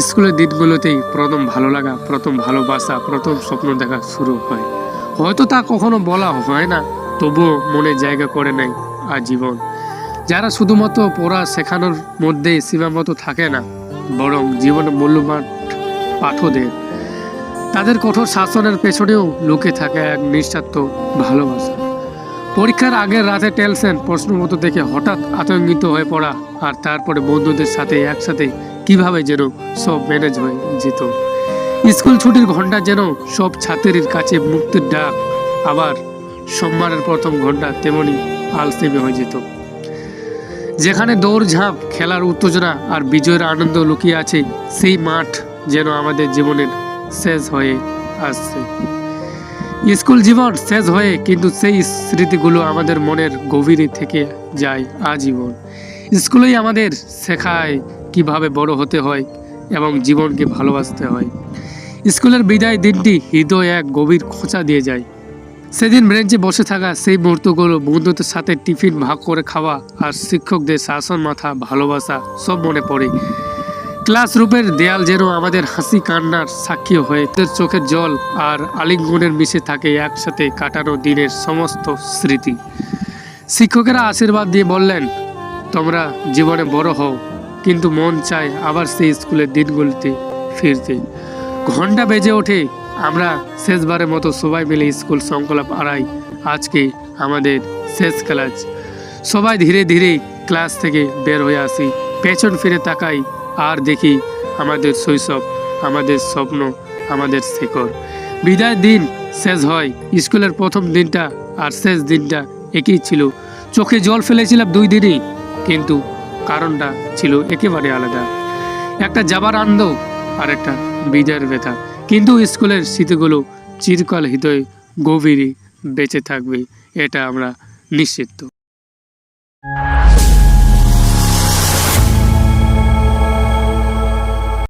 স্কুলের দিনগুলোতেই প্রথম ভালো লাগা, প্রথম ভালোবাসা, প্রথম স্বপ্ন দেখা শুরু হয়। হয়তো তা কখনো বলা হয় না, তবুও মনে জায়গা করে নেয় আজীবন। যারা শুধুমাত্র পড়া শেখানোর মধ্যে সীমাবদ্ধ থাকে না, বরং জীবনের মূল্যবান পাঠও দেন তাদের কঠোর শাসনের পেছনেও লুকে থাকে এক নিঃস্বার্থ ভালোবাসা। পরীক্ষার আগের রাতে টেনশন প্রশ্নমতো দেখে হঠাৎ আতঙ্কিত হয়ে পড়া আর তারপরে বন্ধুদের সাথে একসাথে কীভাবে যেন সব ম্যানেজ হয়ে যেত। স্কুল ছুটির ঘণ্টা যেন সব ছাত্রীর কাছে মুক্তির ডাক, আবার সোমবারের প্রথম ঘণ্টা তেমনি আলসেমে হয়ে যেত। যেখানে দৌড়ঝাঁপ, খেলার উত্তেজনা আর বিজয়ের আনন্দ লুকিয়ে আছে, সেই মাঠ যেন আমাদের জীবনের শেষ হয়ে আসছে। স্কুল জীবন শেষ হয়ে কিন্তু সেই স্মৃতিগুলো আমাদের মনের গভীরে থেকে যায় আজীবন। স্কুলেই আমাদের শেখায় কীভাবে বড় হতে হয় এবং জীবনকে ভালোবাসতে হয়। স্কুলের বিদায় দিনটি হৃদয় এক গভীর খোঁচা দিয়ে যায়। সেদিন ব্রেঞ্চে বসে থাকা সেই মুহূর্তগুলো বন্ধুদের সাথে টিফিন ভাগ করে খাওয়া আর শিক্ষকদের শাসন মাথা ভালোবাসা সব মনে পড়ে। ক্লাসরুমের দেয়াল যেন আমাদের হাসি কান্নার সাক্ষী হয়ে চোখের জল আর আলিঙ্গনের মিশে থাকে একসাথে কাটানো দিনের সমস্ত স্মৃতি। শিক্ষকেরা আশীর্বাদ দিয়ে বললেন, তোমরা জীবনে বড় হও, কিন্তু মন চায় আবার সেই স্কুলের দিনগুলিতে ফিরতে। ঘণ্টা বেজে ওঠে, আমরা শেষবারের মতো সবাই মিলে স্কুল সংকল্প আড়াই। আজকে আমাদের শেষ ক্লাস। সবাই ধীরে ধীরে ক্লাস থেকে বের হয়ে আসি। পেছন ফিরে তাকাই আর দেখি আমাদের শৈশব, আমাদের স্বপ্ন, আমাদের শেকড় বিদায়ের দিন শেষ হয়, স্কুলের প্রথম দিনটা আর শেষ দিনটা একই ছিল। চোখে জল ফেলেছিলাম দুই দিনই, কিন্তু কারণটা ছিল একেবারে আলাদা। একটা যাবার আনন্দ, আর একটা বিদায়ের ব্যথা। কিন্তু স্কুলের স্মৃতিগুলো চিরকাল হৃদয় গভীরে বেঁচে থাকবে, এটা আমরা নিশ্চিত।